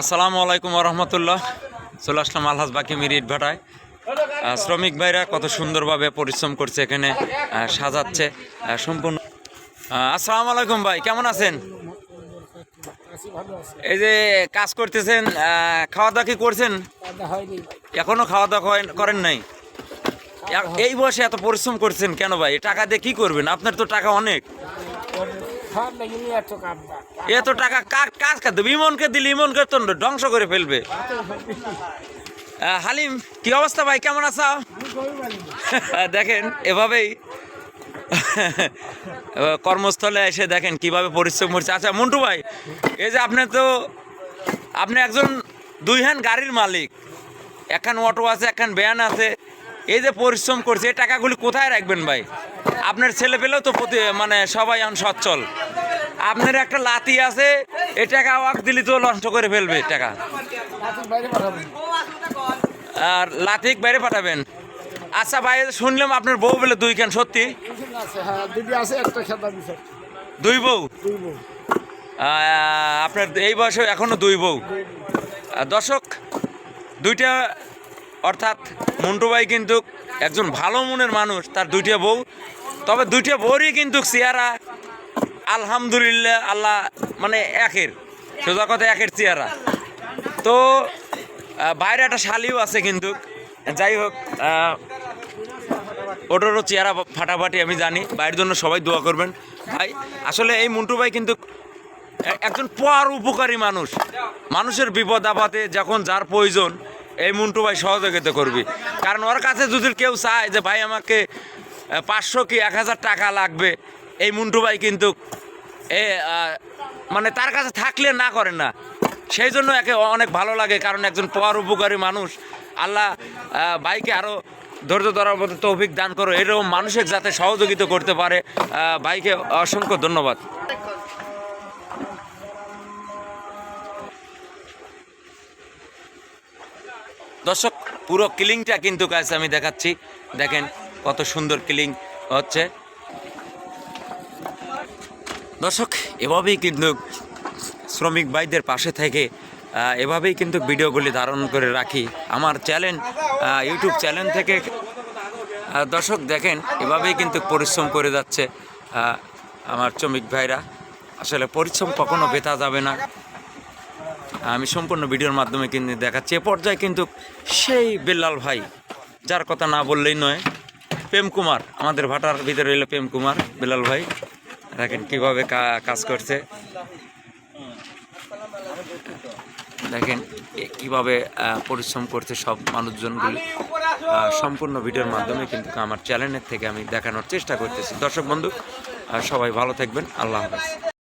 আসসালামু আলাইকুম রহমতুল্লাহ চলে আসলাম আলহাজ বাকি মিরিট ভাটায়। শ্রমিক ভাইরা কত সুন্দরভাবে পরিশ্রম করছে এখানে সাজাচ্ছে সম্পূর্ণ। আসসালামু আলাইকুম ভাই, কেমন আছেন? এই যে কাজ করতেছেন খাওয়া দাওয়া কি করছেন? এখনও খাওয়া দাওয়া করেন নাই? এই বয়সে এত পরিশ্রম করছেন কেন ভাই? টাকা দিয়ে কি করবেন? আপনার তো টাকা অনেক। এত টাকা কার কাজ খাদ্য ইমনকে দিলে ইমনকে তো ধ্বংস করে ফেলবে। হালিম, কি অবস্থা ভাই? কেমন আছো? দেখেন, এভাবেই। কর্মস্থলে এসে দেখেন কীভাবে পরিশ্রম করছে। আচ্ছা মন্টু ভাই, এই যে আপনি তো আপনি একজন দুই হ্যান্ড গাড়ির মালিক। একখান অটো আছে একখান ভ্যান আছে। এই যে পরিশ্রম করছে, এই টাকাগুলি কোথায় রাখবেন ভাই? আপনার ছেলে পেলেও তো প্রতি মানে সবাই এখন সচ্ছল। আপনার একটা লাতি আছে, এই টাকা ওয়াক দিলি তো নষ্ট করে ফেলবে টাকা। আর লাথিক বাইরে পাঠাবেন। আচ্ছা ভাই, শুনলাম আপনার বউ বলে দুই কেন, সত্যি? দুই বউ? আপনার এই বয়সে এখনও দুই বউ। দর্শক, দুইটা অর্থাৎ মন্টু ভাই কিন্তু একজন ভালো মনের মানুষ, তার দুইটা বউ। তবে দুইটা বউরই কিন্তু চেহারা আলহামদুলিল্লাহ আল্লাহ মানে একের, সোজা কথা একের চেহারা। তো বাইরে একটা শালিও আছে কিন্তু, যাই হোক ওটারও চেহারা ফাটাফাটি আমি জানি, বাইরের জন্য সবাই দোয়া করবেন। ভাই, আসলে এই মন্টু ভাই কিন্তু একজন পর উপকারী মানুষ। মানুষের বিপদ আপদে যখন যার প্রয়োজন এই মুন্টু ভাই সহযোগিতা করবি। কারণ ওর কাছে যদি কেউ চায় যে, ভাই, আমাকে পাঁচশো কি এক হাজার টাকা লাগবে? এই মুন্টু ভাই কিন্তু, এ মানে তার কাছে থাকলে না করে না। সেই জন্য একে অনেক ভালো লাগে, কারণ একজন পর উপকারী মানুষ। আল্লাহ ভাইকে আরও ধৈর্য ধরার মতো তৌফিক দান করো। এরকম মানুষের যাতে সহযোগিতা করতে পারে ভাইকে অসংখ্য ধন্যবাদ। দর্শক, পুরো কিলিংটা কিন্তু কাজ আমি দেখাচ্ছি। দেখেন কত সুন্দর কিলিং হচ্ছে। দর্শক, এভাবেই কিন্তু শ্রমিক ভাইদের পাশে থেকে এভাবেই কিন্তু ভিডিওগুলি ধারণ করে রাখি। আমার চ্যানেল ইউটিউব চ্যানেল থেকে দর্শক দেখেন, এভাবেই কিন্তু পরিশ্রম করে যাচ্ছে আমার শ্রমিক ভাইরা। আসলে পরিশ্রম কখনো বেতা যাবে না। আমি সম্পূর্ণ ভিডিওর মাধ্যমে কিন্তু দেখাচ্ছি। এ পর্যায়ে কিন্তু সেই বেল্লাল ভাই, যার কথা না বললেই নয়, প্রেম কুমার, আমাদের ভাটার ভিতরে এলো প্রেম কুমার বেলাল ভাই। দেখেন কীভাবে কাজ করছে। দেখেন কীভাবে পরিশ্রম করছে সব মানুষজনগুলি। সম্পূর্ণ ভিডিওর মাধ্যমে কিন্তু আমার চ্যানেলের থেকে আমি দেখানোর চেষ্টা করতেছি। দর্শক বন্ধু সবাই ভালো থাকবেন। আল্লাহ হাফেজ।